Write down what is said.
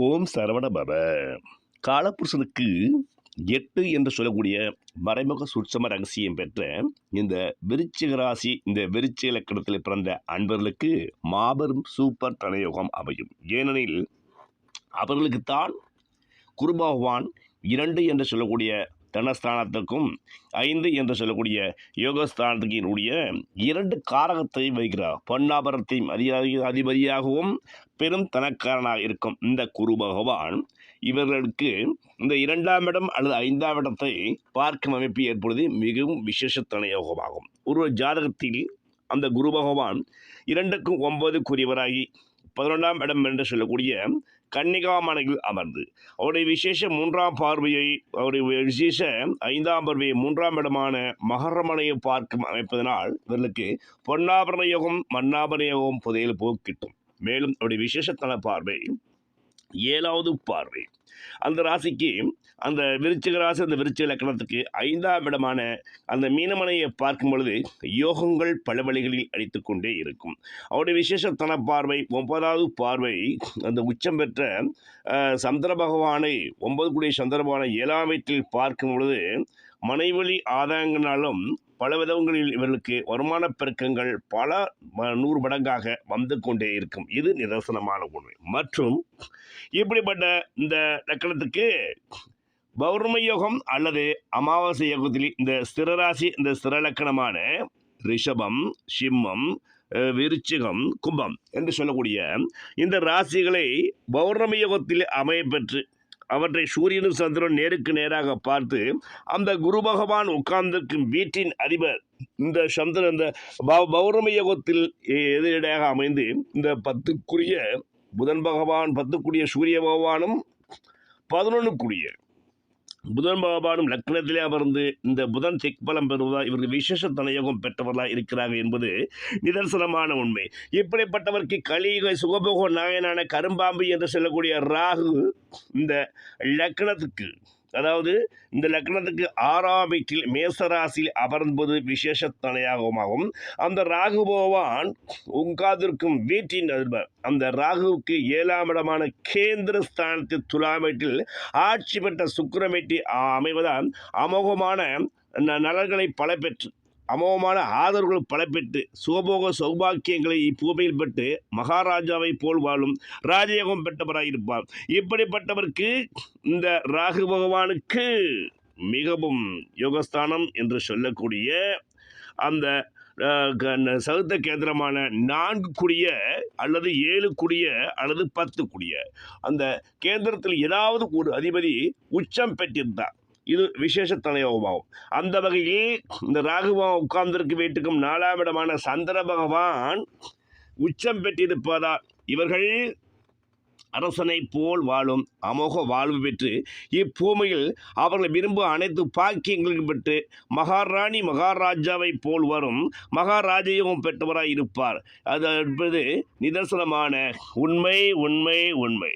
ஓம் சரவண பவ. காலப்புருஷனுக்கு எட்டு என்று சொல்லக்கூடிய மறைமுக சுட்சம ரகசியம் பெற்ற இந்த விருச்சிக ராசி இந்த விருச்சிக இலக்கணத்தில் பிறந்த அன்பர்களுக்கு மாபெரும் சூப்பர் தனயோகம் அமையும். ஏனெனில் அவர்களுக்குத்தான் குரு பகவான் இரண்டு என்று சொல்லக்கூடிய தனஸ்தானத்துக்கும் ஐந்து என்று சொல்லக்கூடிய யோகஸ்தானத்துக்கினுடைய இரண்டு காரகத்தை வைக்கிறார். பொன்னாபரத்தையும் அதிகாரி அதிபதியாகவும் பெரும் தனக்காரனாக இருக்கும் இந்த குரு பகவான் இவர்களுக்கு இந்த இரண்டாம் இடம் அல்லது ஐந்தாம் இடத்தை பார்க்கும் அமைப்பு ஏற்படுவது மிகவும் விசேஷத்தன யோகமாகும். ஒரு ஜாதகத்தில் அந்த குரு பகவான் இரண்டுக்கும் ஒன்பதுக்குரியவராகி பதினொன்றாம் இடம் என்று சொல்லக்கூடிய கன்னிகாமனையில் அமர்ந்து. அவருடைய விசேஷ மூன்றாம் பார்வையை அவருடைய விசேஷ ஐந்தாம் பார்வையை மூன்றாம் இடமான மகரமனையை பார்க்கும் அமைப்பதனால் இவர்களுக்கு பொன்னாபரண யோகம் மன்னாபரண யோகம் புதையல் போக்கிட்டும். மேலும் அவருடைய விசேஷத்தன பார்வை ஏழாவது பார்வை. அந்த ராசிக்கு அந்த விருச்சிக ராசி அந்த விருச்சிக லக்கணத்துக்கு ஐந்தாம் இடமான அந்த மீனமனையை பார்க்கும் பொழுது யோகங்கள் பல வழிகளில் அடித்து கொண்டே இருக்கும். அவருடைய விசேஷத்தன பார்வை ஒன்பதாவது பார்வை அந்த உச்சம் பெற்ற சந்திர பகவானை ஒன்பது குடி சந்திர பகவானை ஏழாம் வீட்டில் பார்க்கும் பொழுது மனைவழி ஆதாயங்களாலும் பல விதங்களில் இவர்களுக்கு வருமான பெருக்கங்கள் பல நூறு மடங்காக வந்து கொண்டே இருக்கும். இது நிதர்சனமான உண்மை. மற்றும் இப்படிப்பட்ட இந்த லக்கணத்துக்கு பௌர்ணமி யோகம் அல்லது அமாவாசை யோகத்தில் இந்த ஸ்திரராசி இந்த ஸ்திரலக்கணமான ரிஷபம் சிம்மம் விருச்சிகம் கும்பம் என்று சொல்லக்கூடிய இந்த ராசிகளை பௌர்ணமி யோகத்தில் அமையப்பெற்று அவற்றை சூரியனும் சந்திரன் நேருக்கு நேராக பார்த்து அந்த குரு பகவான் உட்கார்ந்திருக்கும் வீட்டின் அதிபர் இந்த சந்திரன் இந்த பௌ- பௌர்ணமி யோகத்தில் எதிரடையாக அமைந்து இந்த பத்துக்குரிய புதன் பகவான் பத்துக்குரிய சூரிய பகவானும் பதினொன்றுக்குரிய புதன் பகவானும் லக்னத்திலே அமர்ந்து இந்த புதன் திக்பலம் பெறுவதால் இவர்கள் விசேஷ தனயோகம் பெற்றவர்களாக இருக்கிறார்கள் என்பது நிதர்சனமான உண்மை. இப்படிப்பட்டவருக்கு கலியுக சுகபோக நாயனான கரும்பாம்பு என்று சொல்லக்கூடிய ராகு இந்த லக்னத்துக்கு அதாவது இந்த லக்னத்துக்கு ஆறாம் வீட்டில் மேசராசியில் அமர்ந்தது விசேஷ தனையாகமாகும் அந்த ராகு பகவான் உங்காதிருக்கும் வீட்டின் அதிபர். அந்த ராகுவுக்கு ஏழாம் இடமான கேந்திர ஸ்தானத்தில் துலாமேட்டில் ஆட்சி பெற்ற சுக்கிரமேட்டி அமைவதால் அமோகமான ந- நலன்களை பல பெற்று அமோகமான ஆதரவுகள் பல பெற்று சுகபோக சௌபாக்கியங்களை இப்பூமியில் பெற்று மகாராஜாவை போல் வாழும் ராஜயோகம் பெற்றவராக இருப்பார் இப்படிப்பட்டவருக்கு இந்த ராகு பகவானுக்கு மிகவும் யோகஸ்தானம் என்று சொல்லக்கூடிய அந்த சகுத்த கேந்திரமான நான்கு குடிய அல்லது ஏழு குடிய அல்லது பத்து குடிய அந்த கேந்திரத்தில் ஏதாவது ஒரு அதிபதி உச்சம் பெற்றிருந்தார். இது விசேஷ தனயோகமாகும் அந்த வகையில் இந்த ராகுபவன் உட்கார்ந்திருக்கு வீட்டுக்கும் நாலாம் இடமான சந்திர பகவான் உச்சம் பெற்றிருப்பதால் இவர்கள் அரசனை போல் வாழும் அமோக வாழ்வு பெற்று இப்பூமியில் அவர்கள் விரும்பும் அனைத்து பாக்கியங்களையும் பெற்று மகாராணி மகாராஜாவை போல் வரும் மகாராஜையும் பெற்றவராக இருப்பார். அது என்பது நிதர்சனமான உண்மை உண்மை உண்மை.